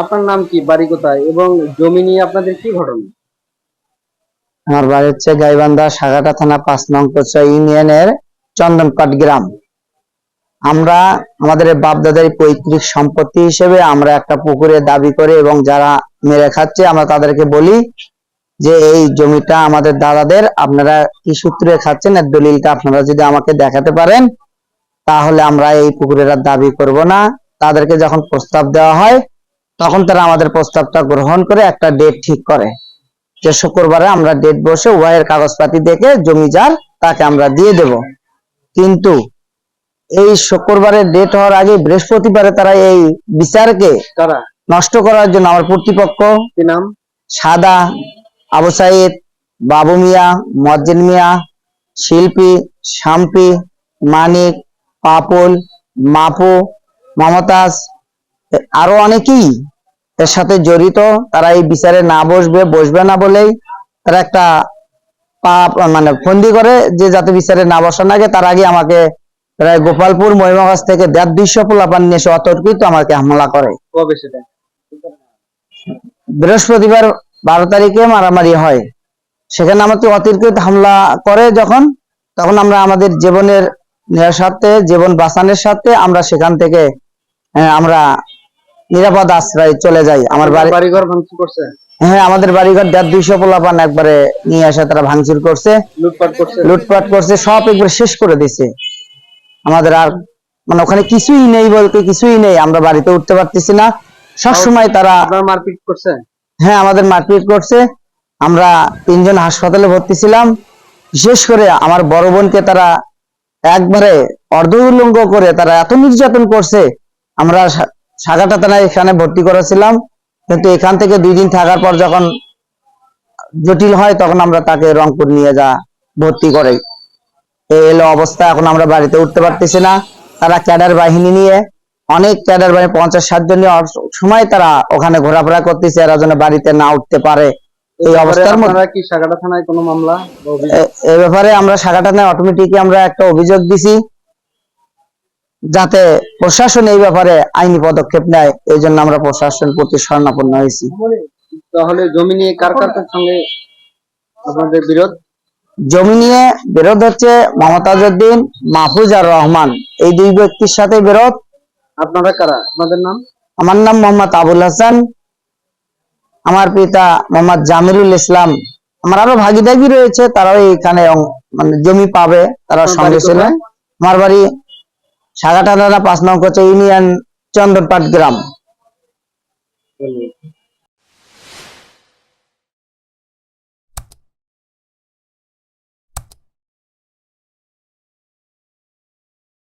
আপনার নাম কি? বাড়ি কোথায়? এবং জমি নিয়ে আপনাদের কি ঘটনা? আমার বাড়ি হচ্ছে গাইবান্ধা, সাগাটা থানা পাঁচ নং কোচা ইউনিয়নের চন্দনপাট গ্রাম। আমরা আমাদের বাপদাদার পৈতৃক সম্পত্তি হিসেবে আমরা একটা পুকুরে দাবি করি এবং যারা মেরে খাচ্ছে, আমরা তাদেরকে বলি যে এই জমিটা আমাদের দাদাদের, আপনারা কি সূত্রে খাচ্ছেন এর দলিলটা আপনারা যদি আমাকে দেখাতে পারেন, তাহলে আমরা এই পুকুরের দাবি করব না। তাদেরকে যখন প্রস্তাব দেওয়া হয় তখন তারা আমাদের প্রস্তাবটা গ্রহণ করে একটা ডেট ঠিক করে। যে শুক্রবারে আমরা ডেট বসে উভয়ের কাগজপাতি দেখে জমি যার তাকে আমরা দিয়ে দেব। কিন্তু এই শুক্রবারের ডেট হওয়ার আগে বৃহস্পতিবারে তারা এই বিচারকে নষ্ট করার জন্য আমার কর্তৃপক্ষ কি নাম? সাদা আবু সাইদ বাবু মিয়া মজ্জিদ মিয়া শিল্পী শাম্পি মানিক পাপুল মাপু মমতাজ আরও অনেকেই এর সাথে জড়িত। তারা এই বিচারে না বসবে বসবে না বলেই তারা একটা পাপ মানে ফন্দি করে যে যাতে বিচারে না বসার আগে তার আগে আমাকে প্রায় গোপালপুর মহিমাগাছ থেকে দেড় দুইশো পোলাপান নিয়ে এসে অতর্কিত আমাকে হামলা করে। বৃহস্পতিবার বারো তারিখে মারামারি হয়। সেখানে আমাকে অতিরিক্ত হামলা করে যখন তখন আমরা আমাদের জীবনের সাথে জীবন বাঁচানোর সাথে আমরা সেখান থেকে আমরা নিরাপদ আশ্রয় চলে যাই। আমার বাড়ি বাড়িঘর ভাঙচুর করছে? হ্যাঁ আমাদের বাড়িঘর দেড় দুইশো পোলাপান একবারে নিয়ে এসে তারা ভাঙচুর করছে। লুটপাট করছে? লুটপাট করছে সব একবার শেষ করে দিছে। আমাদের আর মানে ওখানে কিছুই নেই বলতে কিছুই নেই আমরা বাড়িতে উঠতে পারতেছি না। সবসময় তারা মারপিট করছে? হ্যাঁ আমাদের মারপিট করছে। আমরা তিনজন হাসপাতালে ভর্তি ছিলাম। বিশেষ করে আমার বড় বোনকে তারা একবারে অর্ধউলঙ্গ করে তারা এত নির্যাতন করছে। আমরা সাগাটা থানায় এখানে ভর্তি করেছিলাম। কিন্তু এখান থেকে দুই দিন থাকার পর যখন জটিল হয় তখন আমরা তাকে রংপুর নিয়ে যা ভর্তি করে। এই এলো অবস্থা এখন আমরা বাড়িতে উঠতে পারতেছি না। তারা ক্যাডার বাহিনী নিয়ে অনেক ক্যাডার বাহিনী পঞ্চাশ ষাট জন সময় তারা ওখানে ঘোরাফেরা করতেছে এরা যেন বাড়িতে না উঠতে পারে। এই অবস্থার মধ্যে কি সাগাটা থানায় কোনো মামলা এ- ব্যাপারে আমরা শাখাটা নিয়ে অটোমেটিকই আমরা একটা অভিযোগ দিছি। যাতে প্রশাসন এই ব্যাপারে আইনি পদক্ষেপ নেয় এই জন্য আমরা প্রশাসন প্রতি স্বর্ণাপন্ন হয়েছি। তাহলে জমি নিয়ে কার কার সঙ্গে আপনাদের বিরোধ? জমি নিয়ে বিরোধ হচ্ছে মমতাজ উদ্দিন মাহফুজ আর রহমান। এই দুই ব্যক্তির সাথে বিরোধ। আপনারা কারা? আপনাদের নাম? আমার নাম মোহাম্মদ আবুল হাসান। আমার পিতা মোহাম্মদ জামিরুল ইসলাম। আমার আরও ভাগিদারি রয়েছে তারাও এখানে মানে জমি পাবে তারা সঙ্গে বাড়ি ছিল আমার বাড়ি সাগাটা পাঁচ নং কোচে ইউনিয়ন চন্দনপাট গ্রাম।